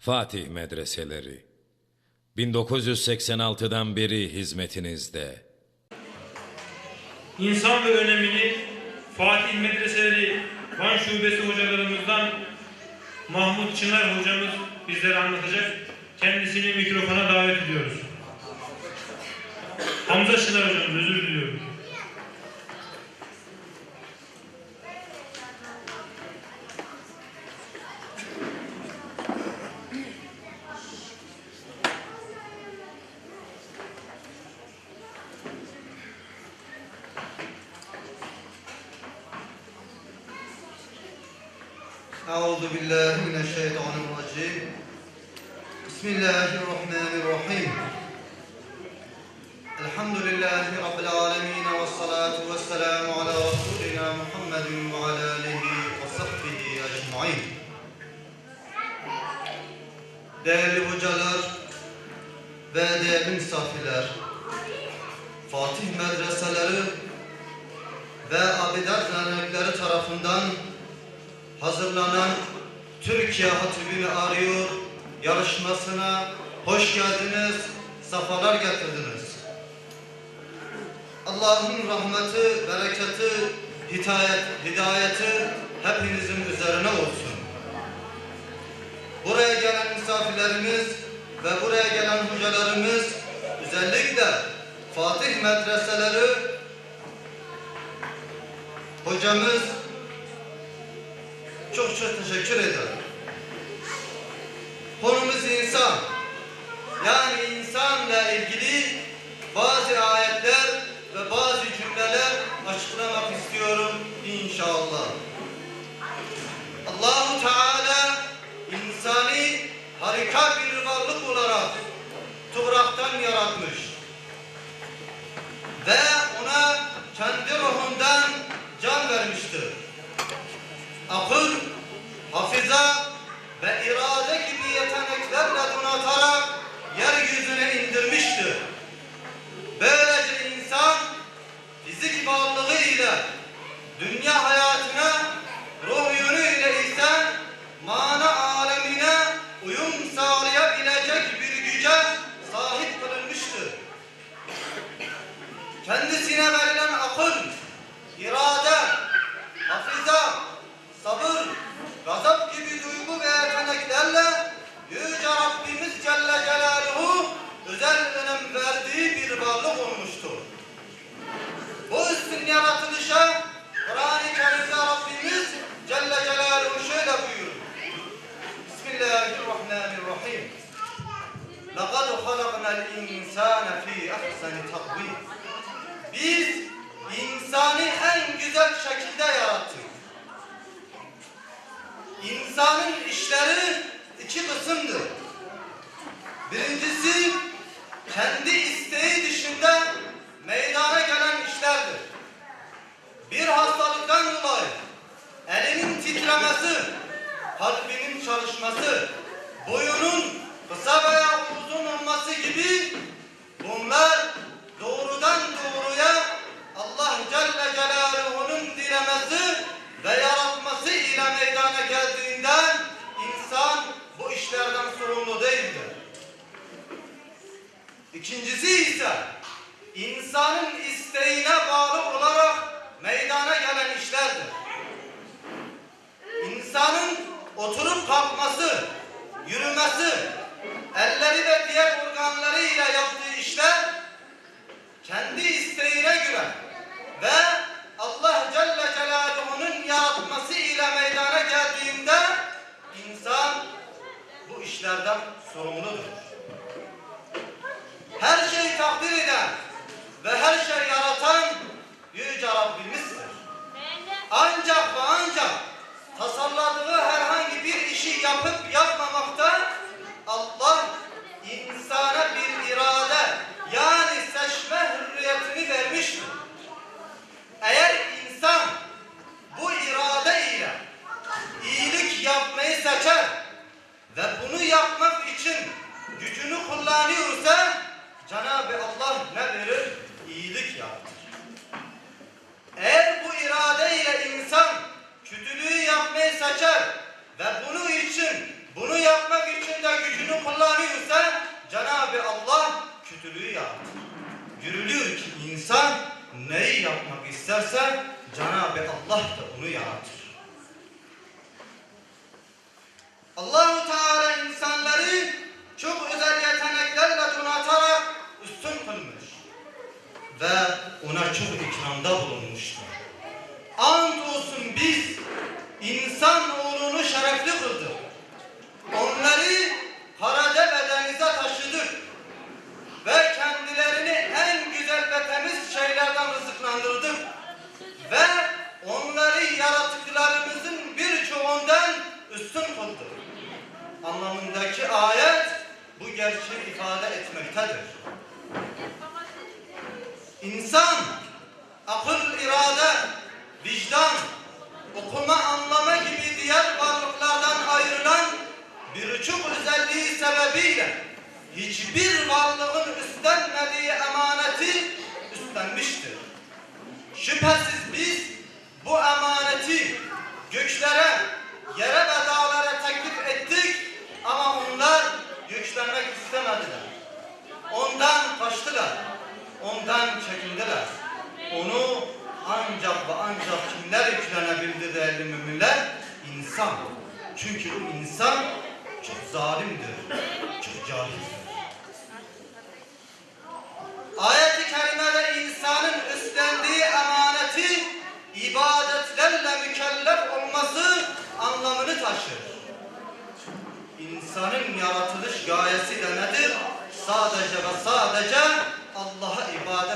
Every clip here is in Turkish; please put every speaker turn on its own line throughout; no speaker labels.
Fatih Medreseleri 1986'dan beri hizmetinizde.
İnsan ve önemini Fatih Medreseleri Van Şubesi hocalarımızdan Mahmut Çınar hocamız bizlere anlatacak. Kendisini mikrofona davet ediyoruz. Hamza Çınar hocamız özür diliyorum.
من الشيطان الرجيم بسم الله الرحمن الرحيم الحمد لله رب العالمين والصلاة والسلام على رسولنا محمد وعلى آله وصحبه أجمعين Değerli hocalar ve değerli misafirler, Fatih medreseleri ve abidat dernekleri tarafından hazırlanan Türkiye Hatibini Arıyor yarışmasına hoş geldiniz, safalar getirdiniz. Allah'ın rahmeti, bereketi, hidayet, hidayeti hepinizin üzerine olsun. Buraya gelen misafirlerimiz ve buraya gelen hocalarımız özellikle Fatih medreseleri hocamız çok çok teşekkür ederim. Konumuz insan. Yani insanla ilgili bazı ayetler ve bazı cümleler açıklamak istiyorum inşallah. Allahu Teala insani harika bir varlık olarak topraktan yaratmış. Ve ona kendi ruhundan can vermiştir akıl, خَلَقْنَا الْاِنْسَانَ ف۪ي اَحْسَنِ تَقْوِيمٍ Biz insanı en güzel şekilde yarattık. İnsanın işleri iki kısımdır. Birincisi kendi isteği dışında meydana gelen işlerdir. Bir hastalıktan dolayı elinin titremesi, kalbinin çalışması, boyunun kısa veya uzun olması gibi bunlar doğrudan doğruya Allah Celle Celaluhu'nun dilemesi ve yaratması ile meydana geldiğinden insan bu işlerden sorumlu değildir. İkincisi ise insanın isteğine bağlı olarak meydana gelen işlerdir. İnsanın oturup kalkması, yürümesi, elleri ve diğer organları ile yaptığı işler kendi isteğine göre ve Allah Celle Celaluhu'nun yaratması ile meydana geldiğinde insan bu işlerden sorumludur. Her şeyi takdir eden ve her şeyi yaratan Yüce Rabbimizdir. Ancak ve ancak tasarladığı herhangi bir işi yapıp yapmamakta Allah insana bir irade yani seçme hürriyetini vermiştir. Eğer insan bu irade ile iyilik yapmayı seçer ve bunu yapmak için gücünü kullanıyorsa Cenab-ı Allah ne verir? İyilik yaptır. Eğer bu irade ile insan kötülüğü yapmayı seçer ve bunu için, bunu yapmak için de görülür ki insan neyi yapmak isterse Cenab-ı Allah da onu yaratır. Allahu Teala insanları çok özel yeteneklerle donatarak üstün kılmış ve ona çok ikramda bulunmuştur. Andolsun biz insan oğlunu şerefli kıldık. Onları harada ve denize taşıdık ve kendilerini en güzel ve temiz şeylerden rızıklandırdık ve onları yaratıklarımızın birçoğundan üstün kıldık. Anlamındaki ayet bu gerçeği ifade etmektedir. İnsan, akıl, irade, vicdan, okuma, anlama gibi diğer varlıklardan ayrılan birçok özelliği sebebiyle hiçbir varlığın üstlenmediği emaneti üstlenmiştir. Şüphesiz biz bu emaneti göklere, yere ve dağlara teklif ettik ama onlar güçlenmek istemediler. Ondan kaçtılar. Ondan çekindiler. Onu ancak ve ancak kimler yüklenebildi değerli müminler? İnsan. Çünkü insan çok zalimdir. Çok cahildir. Ayet-i kerimede insanın üstlendiği emaneti ibadetlerle mükellef olması anlamını taşır. İnsanın yaratılış gayesi de nedir? Sadece ve sadece Allah'a ibadet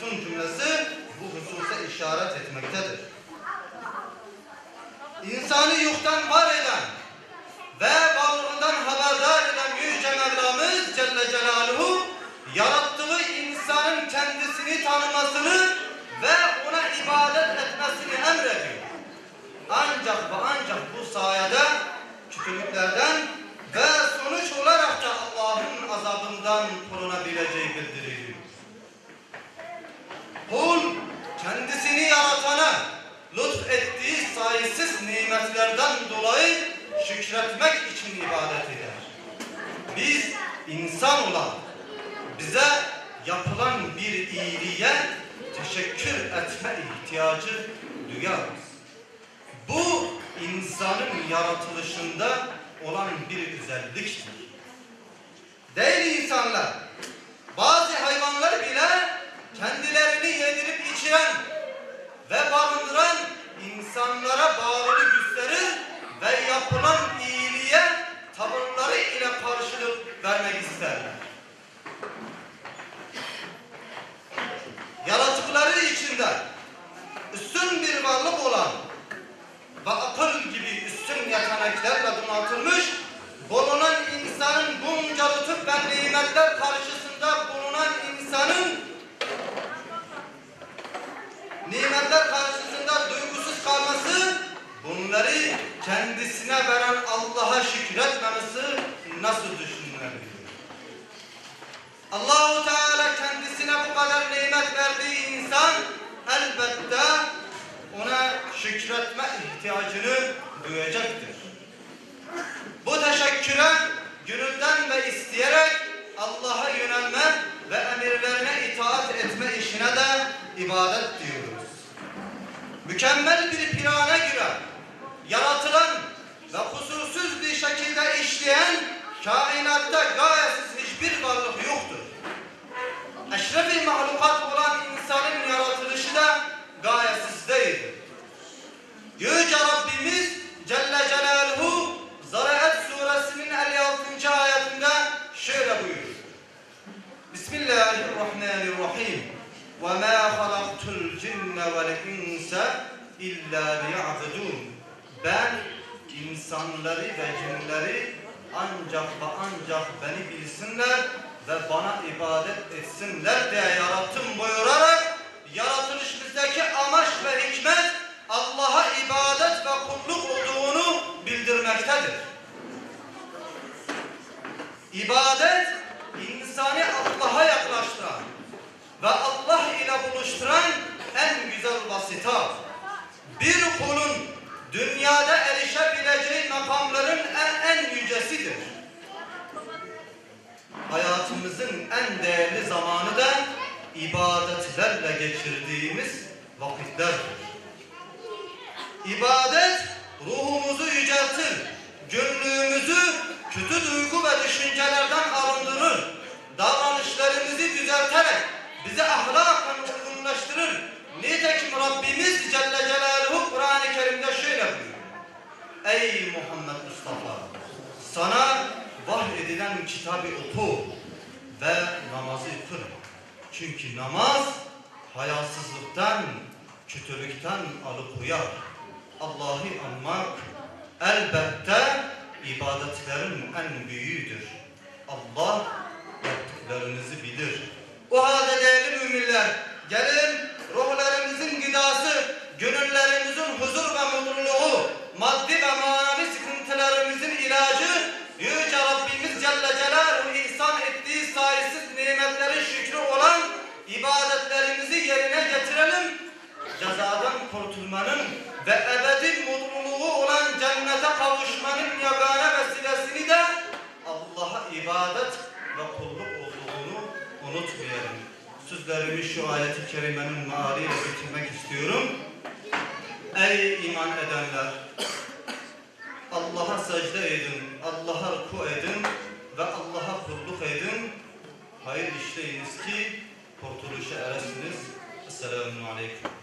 Son cümlesi bu hususa işaret etmektedir. İnsanı yoktan var eden ve varlığından haberdar eden Yüce Mevlamız Celle Celaluhu yarattığı insanın kendisini tanımasını ve ona ibadet etmesini emrediyor. Ancak ve ancak bu sayede kötülüklerden ve sonuç olarak da Allah'ın azabından korunabileceği bildiriliyor. Kul kendisini yaratana lütfettiği sayısız nimetlerden dolayı şükretmek için ibadet eder. Biz insan olan bize yapılan bir iyiliğe teşekkür etme ihtiyacı duyarız. Bu insanın yaratılışında olan bir özelliktir. Değil insanlar. Bazı hayvanlar bile kendilerini yedirip içiren ve barındıran insanlara bağlılık gösterir ve yapılan iyiliğe tavırları ile karşılık vermek isterler. Yaratıkları içinde üstün bir varlık olan ve akıl gibi üstün yeteneklerle donatılmış bulunan insanın bunca lütuf ve nimetler karşısında bulunan insanın nimetler karşısında duygusuz kalması bunları kendisine veren Allah'a şükretmemesi nasıl düşünülebilir? Allahu Teala kendisine bu kadar nimet verdiği insan elbette ona şükretme ihtiyacını duyacaktır. Bu teşekküre gönülden ve isteyerek Allah'a yönelme ve emirlerine itaat etme işine de ibadet diyoruz. Mükemmel bir plana göre yaratılan ve kusursuz bir şekilde işleyen Kainatta gayesiz hiçbir varlık yoktur. Eşrefi mahlukat olan insanın yaratılışı da gayesiz değildir. Yüce Rabbimiz Celle Celaluhu Zaraat suresinin 56. ayetinde şöyle buyurur. Bismillahirrahmanirrahim. Ve ma halaktul cinne vel insa illa liya'budun. Ben insanları ve cinleri ancak ve ancak beni bilsinler ve bana ibadet etsinler diye yarattım buyurarak yaratılışımızdaki amaç ve hikmet Allah'a ibadet ibadettedir. İbadet, insanı Allah'a yaklaştıran ve Allah ile buluşturan en güzel vasıta. Bir kulun dünyada erişebileceği makamların en, en yücesidir. Hayatımızın en değerli zamanı da ibadetlerle geçirdiğimiz vakitlerdir. İbadet ruhumuzu yüceltir, gönlümüzü kötü duygu ve düşüncelerden arındırır, davranışlarımızı düzelterek bizi ahlaken uygunlaştırır. Nitekim Rabbimiz Celle Celaluhu Kur'an-ı Kerim'de şöyle buyuruyor. Ey Muhammed Mustafa! Sana vahyedilen kitabı oku ve namazı kıl. Çünkü namaz hayasızlıktan, kötülükten alıkoyar. Allah'ı anmak elbette ibadetlerin en büyüğüdür. Allah yaptıklarınızı bilir. O halde değerli müminler, gelin ruhlarımızın gıdası, gönüllerimizin huzur ve mutluluğu, maddi ve manevi sıkıntılarımızın ilacı, Yüce Rabbimiz Celle Celaluhu ihsan ettiği sayısız nimetlerin şükrü olan ibadetlerimizi yerine getirelim. Cezadan kurtulmanın ve ebedi mutluluğu olan cennete kavuşmanın yagane vesilesini de Allah'a ibadet ve kulluk olduğunu unutmayalım. Sözlerimi şu ayeti kerimenin mealiyle bitirmek istiyorum. Ey iman edenler! Secde edin, Allah'a ruku edin ve Allah'a kulluk edin. Hayır işleyiniz ki kurtuluşa eresiniz. Esselamu Aleyküm.